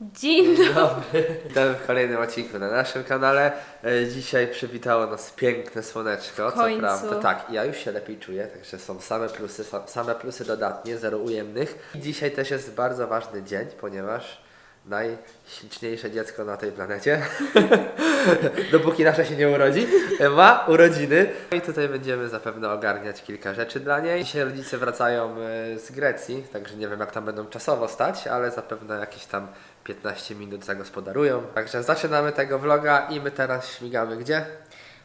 Dzień dobry. Witamy w kolejnym odcinku na naszym kanale. E, Dzisiaj przywitało nas piękne słoneczko, W co końcu. prawda. Tak, ja już się lepiej czuję, także są same plusy, sa- same plusy dodatnie, zero ujemnych. I dzisiaj też jest bardzo ważny dzień, ponieważ najśliczniejsze dziecko na tej planecie, dopóki nasze się nie urodzi, ma urodziny. I tutaj będziemy zapewne ogarniać kilka rzeczy dla niej. Dzisiaj rodzice wracają e, z Grecji, także nie wiem jak tam będą czasowo stać, ale zapewne jakieś tam 15 minut zagospodarują. Także zaczynamy tego vloga i my teraz śmigamy gdzie?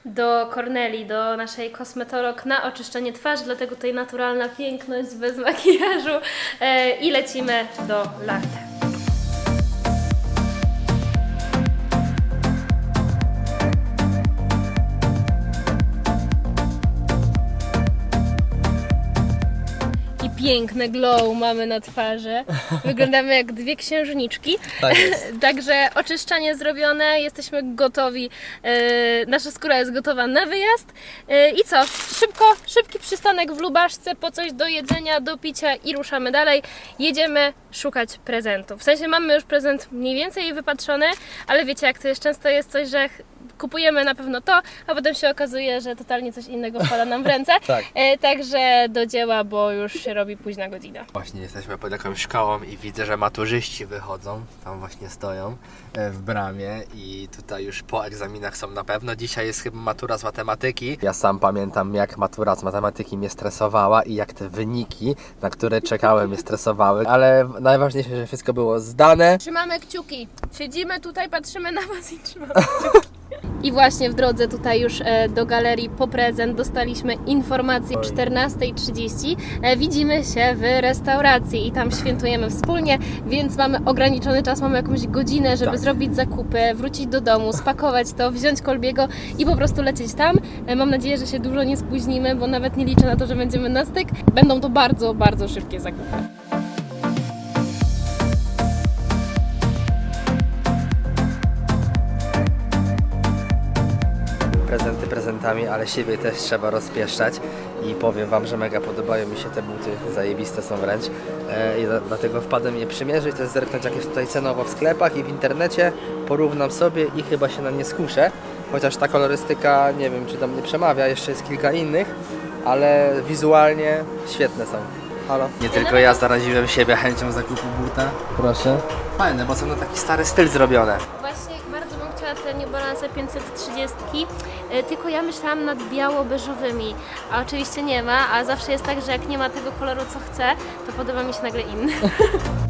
Do Corneli, do naszej kosmetolog na oczyszczenie twarzy, dlatego tutaj naturalna piękność bez makijażu e, i lecimy do Larte. Piękne glow mamy na twarzy. Wyglądamy jak dwie księżniczki. Tak. Także oczyszczanie zrobione, jesteśmy gotowi. e, nasza skóra jest gotowa na wyjazd. E, I co? Szybko, szybki przystanek w Lubaszce po coś do jedzenia, do picia i ruszamy dalej. Jedziemy szukać prezentów. W sensie mamy już prezent mniej więcej wypatrzony, ale wiecie jak to jest często jest coś, że kupujemy na pewno to, a potem się okazuje, że totalnie coś innego wpada nam w ręce. Tak. E, Także do dzieła, bo już się robi późna godzina. Właśnie jesteśmy pod jakąś szkołą i widzę, że maturzyści wychodzą, tam właśnie stoją e, w bramie i tutaj już po egzaminach są na pewno. Dzisiaj jest chyba matura z matematyki. Ja sam pamiętam jak matura z matematyki mnie stresowała i jak te wyniki, na które czekałem mnie stresowały, ale najważniejsze, że wszystko było zdane. Trzymamy kciuki. Siedzimy tutaj, patrzymy na Was i trzymamy kciuki. I właśnie w drodze tutaj już e, do galerii po prezent dostaliśmy informację o 14.30. E, Widzimy się w restauracji i tam świętujemy wspólnie, więc mamy ograniczony czas, mamy jakąś godzinę, żeby Tak. zrobić zakupy, wrócić do domu, spakować to, wziąć kolbiego i po prostu lecieć tam. E, Mam nadzieję, że się dużo nie spóźnimy, bo nawet nie liczę na to, że będziemy na styk. Będą to bardzo, bardzo szybkie zakupy. Ale siebie też trzeba rozpieszczać i powiem Wam, że mega podobają mi się te buty, zajebiste są wręcz e, i za- dlatego wpadłem je przymierzyć, też zerknąć jak jest tutaj cenowo w sklepach i w internecie, porównam sobie i chyba się na nie skuszę, chociaż ta kolorystyka nie wiem czy do mnie przemawia, jeszcze jest kilka innych, ale wizualnie świetne są. Halo? Nie tylko ja zaraziłem siebie chęcią zakupu buta. Proszę. Fajne, bo są na taki stary styl zrobione. New Balance 530, e, tylko ja myślałam nad biało-beżowymi, a oczywiście nie ma, a zawsze jest tak, że jak nie ma tego koloru co chcę, to podoba mi się nagle inny.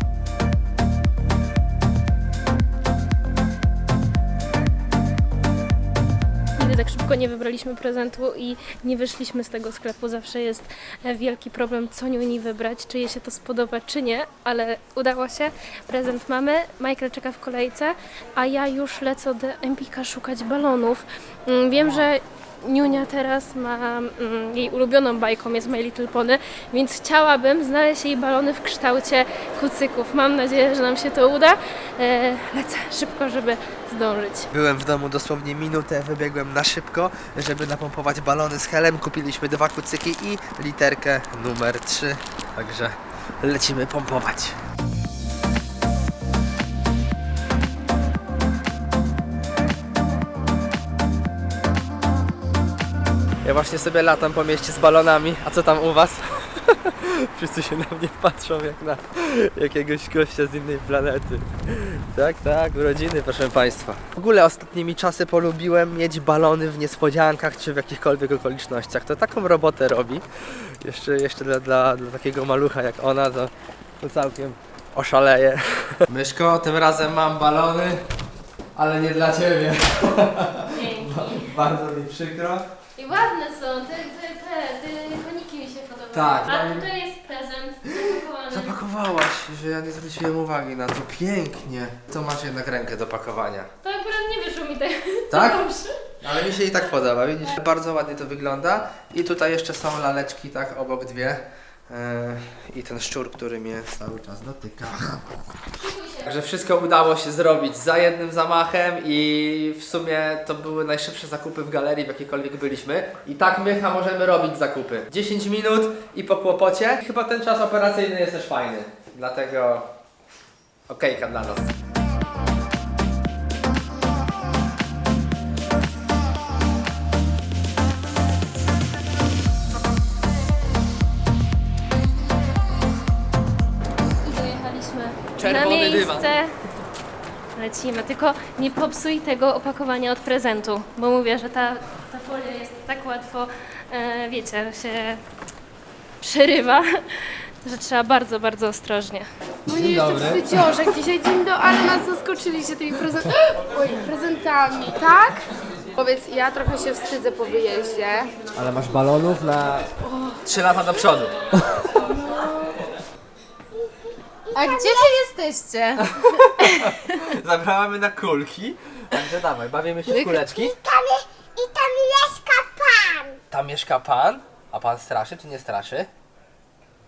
tak szybko nie wybraliśmy prezentu i nie wyszliśmy z tego sklepu. Zawsze jest e, wielki problem, co Niuni wybrać, czy jej się to spodoba, czy nie, ale udało się. Prezent mamy, Michael czeka w kolejce, a ja już lecę do Empika szukać balonów. Mm, Wiem, że Niunia teraz ma, mm, jej ulubioną bajką jest My Little Pony, więc chciałabym znaleźć jej balony w kształcie kucyków. Mam nadzieję, że nam się to uda. E, lecę szybko, żeby zdążyć. Byłem w domu dosłownie minutę, wybiegłem na szybko, żeby napompować balony z helem. Kupiliśmy dwa kucyki i literkę numer 3. Także lecimy pompować. Ja właśnie sobie latam po mieście z balonami. A co tam u was? Wszyscy się na mnie patrzą jak na jakiegoś gościa z innej planety. Tak, tak, urodziny, proszę Państwa. W ogóle ostatnimi czasy polubiłem mieć balony w niespodziankach czy w jakichkolwiek okolicznościach. To taką robotę robi. Jeszcze, jeszcze dla, dla, dla takiego malucha jak ona, to, to całkiem oszaleje. Myszko, tym razem mam balony, ale nie dla Ciebie. Dzięki. Bardzo mi przykro. I ładne są, te, te, te, te koniki mi się podobają. Tak, A no i- tutaj jest prezent zapakowany. Zapakowałaś, że ja nie zwróciłem uwagi na to. Pięknie. To masz jednak rękę do pakowania. To akurat nie wyszło mi tak. Tak? Dobrze. Ale mi się i tak podoba, widzisz? Bardzo ładnie to wygląda. I tutaj jeszcze są laleczki tak obok dwie. Yy, I ten szczur, który mnie cały czas dotyka. Także wszystko udało się zrobić za jednym zamachem i w sumie to były najszybsze zakupy w galerii, w jakiejkolwiek byliśmy. I tak my chyba możemy robić zakupy. 10 minut i po kłopocie. Chyba ten czas operacyjny jest też fajny. Dlatego okejka dla nas. Miejsce. Lecimy, tylko nie popsuj tego opakowania od prezentu, bo mówię, że ta, ta folia jest tak łatwo, e, wiecie, się przerywa, że trzeba bardzo, bardzo ostrożnie. No nie jestem wstydziążek dzisiaj, dzień do, ale nas zaskoczyliście tymi prezent... Oj, prezentami, tak? Powiedz, ja trochę się wstydzę po wyjeździe. Ale masz balonów na 3 lata do przodu. A gdzie wy jesteście? Zabrałamy na kulki. Także dawaj, bawimy się w kuleczki. Tam je, I tam mieszka pan. Tam mieszka pan. A pan straszy czy nie straszy?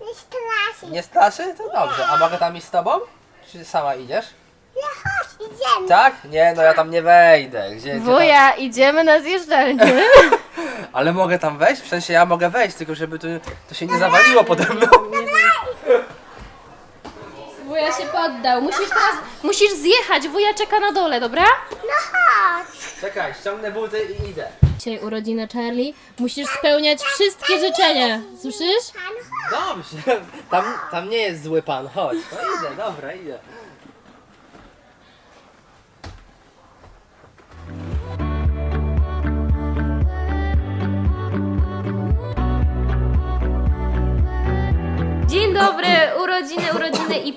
Nie straszy. Nie straszy? To dobrze. A mogę tam iść z tobą? Czy sama idziesz? No chodź, idziemy. Tak? Nie, no ja tam nie wejdę. Gdzie, gdzie tam? Wuja, idziemy na zjeżdżalnię. Ale mogę tam wejść? W sensie ja mogę wejść, tylko żeby to, to się nie zawaliło pode mną. Wuja się poddał, musisz teraz, musisz zjechać, wuja czeka na dole, dobra? No chodź. Czekaj, ściągnę buty i idę. Dzisiaj urodzina Charlie, musisz spełniać wszystkie życzenia, słyszysz? Pan chodź. Dobrze, tam, tam nie jest zły pan, chodź. No idę, dobra, idę. Dzień dobry, urodziny, urodziny i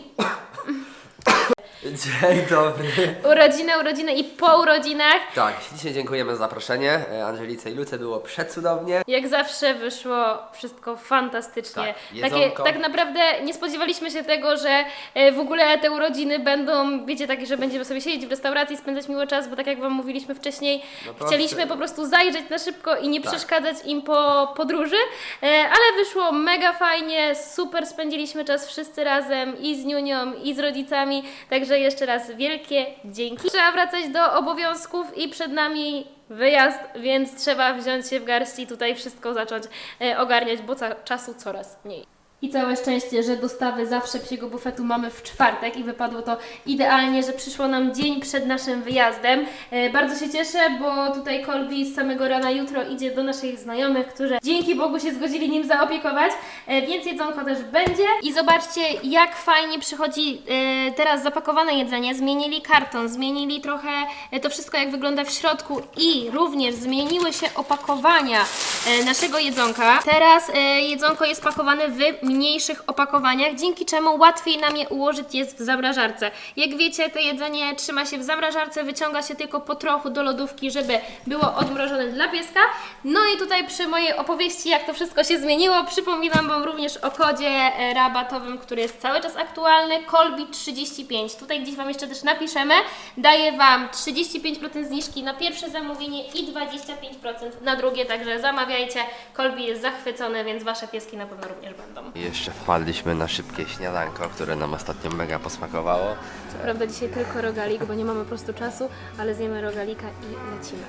Dzień dobry. urodziny, urodziny i po urodzinach. Tak, dzisiaj dziękujemy za zaproszenie. E, Angelice i Luce było przecudownie. Jak zawsze wyszło wszystko fantastycznie. Tak, Takie, tak naprawdę nie spodziewaliśmy się tego, że e, w ogóle te urodziny będą, wiecie, takie, że będziemy sobie siedzieć w restauracji, spędzać miło czas, bo tak jak Wam mówiliśmy wcześniej, No chcieliśmy po prostu zajrzeć na szybko i nie Tak. przeszkadzać im po podróży, e, ale wyszło mega fajnie, super spędziliśmy czas wszyscy razem i z Niunią, i z rodzicami, także jeszcze raz wielkie dzięki. Trzeba wracać do obowiązków i przed nami wyjazd, więc trzeba wziąć się w garść i tutaj wszystko zacząć e, ogarniać, bo czasu coraz mniej. I całe szczęście, że dostawy zawsze psiego bufetu mamy w czwartek i wypadło to idealnie, że przyszło nam dzień przed naszym wyjazdem. E, bardzo się cieszę, bo tutaj Kolbi z samego rana jutro idzie do naszych znajomych, którzy dzięki Bogu się zgodzili nim zaopiekować, e, więc jedzonko też będzie. I zobaczcie, jak fajnie przychodzi e, teraz zapakowane jedzenie. Zmienili karton, zmienili trochę e, to wszystko, jak wygląda w środku i również zmieniły się opakowania e, naszego jedzonka. Teraz e, jedzonko jest pakowane w mniejszych opakowaniach, dzięki czemu łatwiej nam je ułożyć jest w zamrażarce. Jak wiecie, to jedzenie trzyma się w zamrażarce, wyciąga się tylko po trochu do lodówki, żeby było odmrożone dla pieska. No i tutaj przy mojej opowieści, jak to wszystko się zmieniło, przypominam Wam również o kodzie e, rabatowym, który jest cały czas aktualny, Kolbi35. Tutaj gdzieś Wam jeszcze też napiszemy. Daje Wam 35% zniżki na pierwsze zamówienie i 25% na drugie, także zamawiajcie. Kolbi jest zachwycony, więc Wasze pieski na pewno również będą. I jeszcze wpadliśmy na szybkie śniadanko, które nam ostatnio mega posmakowało. Co prawda dzisiaj tylko rogalik, bo nie mamy po prostu czasu, ale zjemy rogalika i lecimy.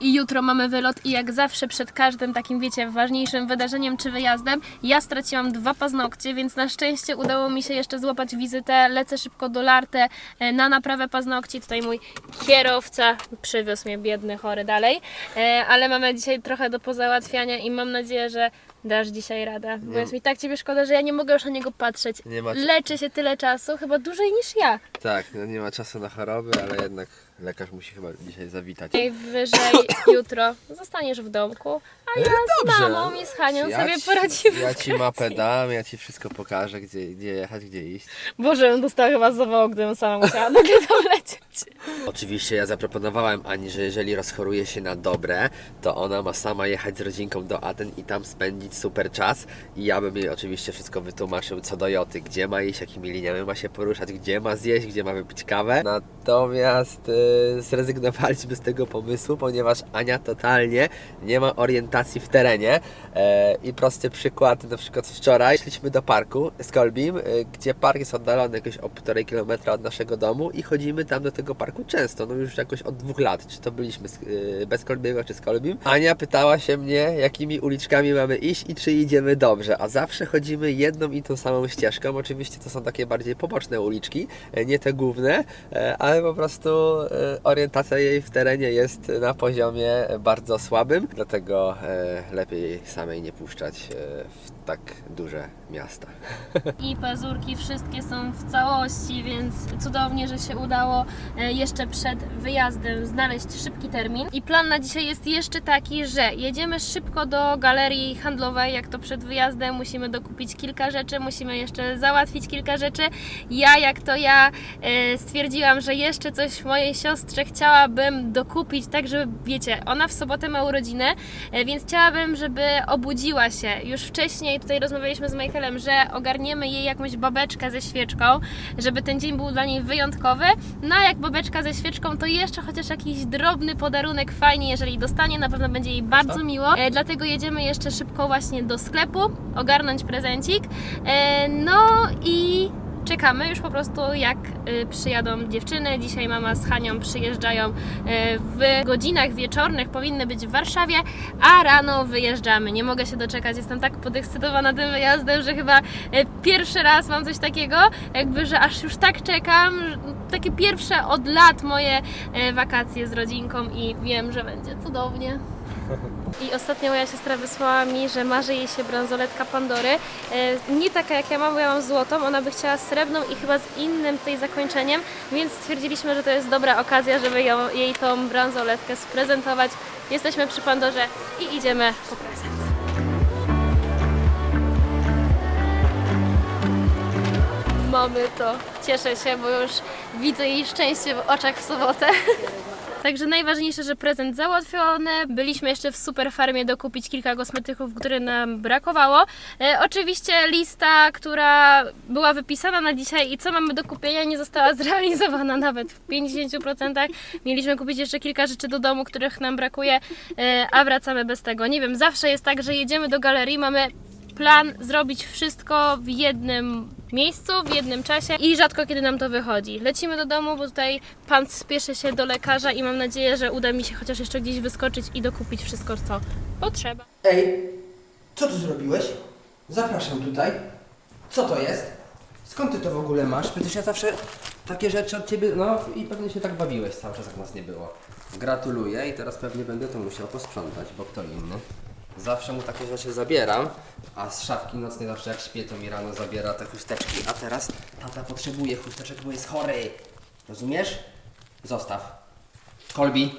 I jutro mamy wylot i jak zawsze przed każdym takim, wiecie, ważniejszym wydarzeniem czy wyjazdem, ja straciłam dwa paznokcie, więc na szczęście udało mi się jeszcze złapać wizytę. Lecę szybko do Lartę e, na naprawę paznokci. Tutaj mój kierowca przywiózł mnie biedny, chory dalej. E, Ale mamy dzisiaj trochę do pozałatwiania i mam nadzieję, że dasz dzisiaj radę. Bo jest mi tak Ciebie szkoda, że ja nie mogę już na niego patrzeć. Nie ma- Leczę się tyle czasu, chyba dłużej niż ja. Tak, no nie ma czasu na choroby, ale jednak lekarz musi chyba dzisiaj zawitać. Najwyżej jutro zostaniesz w domku, a ja z mamą i z Hanią Ja sobie ci- poradzimy. Ja ci mapę dam, ja ci wszystko pokażę, gdzie, gdzie jechać, gdzie iść. Boże, bym dostała chyba zawołał, gdybym sama musiała nagle tam lecieć. Oczywiście ja zaproponowałem Ani, że jeżeli rozchoruje się na dobre, to ona ma sama jechać z rodzinką do Aten i tam spędzić super czas. I ja bym jej oczywiście wszystko wytłumaczył co do Joty, gdzie ma iść, jakimi liniami ma się poruszać, gdzie ma zjeść, gdzie ma wypić kawę. Natomiast y, zrezygnowaliśmy z tego pomysłu, ponieważ Ania totalnie nie ma orientacji w terenie. E, I prosty przykład, na przykład wczoraj szliśmy do parku z Kolbim, y, gdzie park jest oddalony jakieś o 1,5 km od naszego domu i chodzimy tam do tego parku często, no już jakoś od dwóch lat, czy to byliśmy z, y, bez Kolbiego, czy z Kolbim. Ania pytała się mnie, jakimi uliczkami mamy iść i czy idziemy dobrze. A zawsze chodzimy jedną i tą samą ścieżką. Oczywiście to są takie bardziej poboczne uliczki, e, nie te główne, e, ale po prostu e, orientacja jej w terenie jest na poziomie bardzo słabym, dlatego lepiej samej nie puszczać w tak duże miasta. i pazurki wszystkie są w całości, więc cudownie, że się udało e, jeszcze przed wyjazdem znaleźć szybki termin. I plan na dzisiaj jest jeszcze taki, że jedziemy szybko do galerii handlowej, jak to przed wyjazdem, musimy dokupić kilka rzeczy, musimy jeszcze załatwić kilka rzeczy. Ja, jak to ja, e, stwierdziłam, że jeszcze coś mojej siostrze chciałabym dokupić, tak żeby, wiecie, ona w sobotę ma urodziny, e, więc chciałabym, żeby obudziła się już wcześniej. Tutaj rozmawialiśmy z Michaelem, że ogarniemy jej jakąś babeczkę ze świeczką, żeby ten dzień był dla niej wyjątkowy. No a jak babeczka ze świeczką, to jeszcze chociaż jakiś drobny podarunek fajnie, jeżeli dostanie, na pewno będzie jej bardzo miło. E, dlatego jedziemy jeszcze szybko właśnie do sklepu, ogarnąć prezencik. E, no i czekamy już po prostu jak y, przyjadą dziewczyny. Dzisiaj mama z Hanią przyjeżdżają y, w godzinach wieczornych, powinny być w Warszawie, a rano wyjeżdżamy. Nie mogę się doczekać, jestem tak podekscytowana tym wyjazdem, że chyba y, pierwszy raz mam coś takiego, jakby, że aż już tak czekam. Takie pierwsze od lat moje wakacje z rodzinką i wiem, że będzie cudownie. I ostatnio moja siostra wysłała mi, że marzy jej się bransoletka Pandory. E, Nie taka jak ja mam, bo ja mam złotą, ona by chciała srebrną i chyba z innym tutaj zakończeniem, więc stwierdziliśmy, że to jest dobra okazja, żeby ją, jej tą bransoletkę sprezentować. Jesteśmy przy Pandorze i idziemy po prezent. Mamy to. Cieszę się, bo już widzę jej szczęście w oczach w sobotę. Także najważniejsze, że prezent załatwiony. Byliśmy jeszcze w super farmie dokupić kilka kosmetyków, które nam brakowało. E, oczywiście lista, która była wypisana na dzisiaj i co mamy do kupienia, nie została zrealizowana nawet w 50%. Mieliśmy kupić jeszcze kilka rzeczy do domu, których nam brakuje, e, a wracamy bez tego. Nie wiem, zawsze jest tak, że jedziemy do galerii, mamy plan zrobić wszystko w jednym miejscu, w jednym czasie i rzadko kiedy nam to wychodzi. Lecimy do domu, bo tutaj pan spieszy się do lekarza i mam nadzieję, że uda mi się chociaż jeszcze gdzieś wyskoczyć i dokupić wszystko, co potrzeba. Ej, co tu zrobiłeś? Zapraszam tutaj. Co to jest? Skąd ty to w ogóle masz? Przecież ja zawsze takie rzeczy od ciebie. No i pewnie się tak bawiłeś cały czas, jak nas nie było. Gratuluję i teraz pewnie będę to musiał posprzątać, bo kto inny. Zawsze mu takie rzeczy zabieram, a z szafki nocnej zawsze jak śpię, to mi rano zabiera te chusteczki. A teraz tata potrzebuje chusteczek, bo jest chory. Rozumiesz? Zostaw. Kolbi.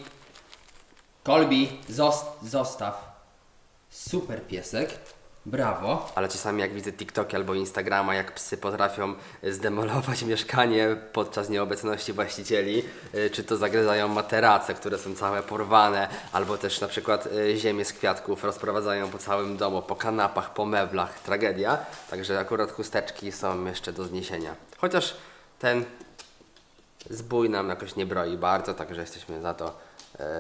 Kolbi, zos- zostaw. Super piesek. Brawo. Ale czasami jak widzę TikToki albo Instagrama, jak psy potrafią zdemolować mieszkanie podczas nieobecności właścicieli, y, czy to zagryzają materace, które są całe porwane, albo też na przykład y, ziemię z kwiatków rozprowadzają po całym domu, po kanapach, po meblach. Tragedia. Także akurat chusteczki są jeszcze do zniesienia. Chociaż ten zbój nam jakoś nie broi bardzo, także jesteśmy za to e,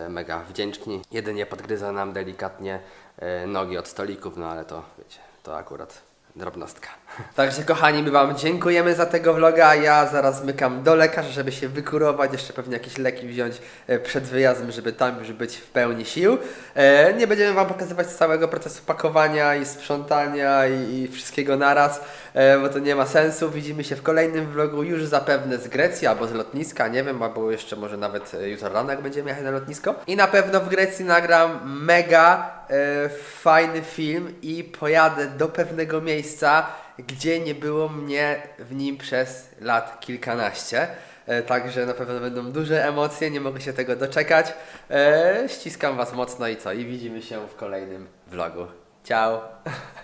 mega wdzięczni. Jedynie podgryza nam delikatnie e, nogi od stolików, no ale to wiecie, to akurat drobnostka. Także kochani, my Wam dziękujemy za tego vloga. Ja zaraz zmykam do lekarza, żeby się wykurować, jeszcze pewnie jakieś leki wziąć e, przed wyjazdem, żeby tam już być w pełni sił. E, Nie będziemy Wam pokazywać całego procesu pakowania i sprzątania i, wszystkiego naraz, e, bo to nie ma sensu. Widzimy się w kolejnym vlogu już zapewne z Grecji albo z lotniska, nie wiem, albo jeszcze może nawet jutro rano, jak będziemy jechać na lotnisko. I na pewno w Grecji nagram mega e, fajny film i pojadę do pewnego miejsca, gdzie nie było mnie w nim przez lat kilkanaście. E, Także na pewno będą duże emocje, nie mogę się tego doczekać. E, ściskam Was mocno i co? I widzimy się w kolejnym vlogu. Ciao!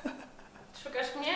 Szukasz mnie?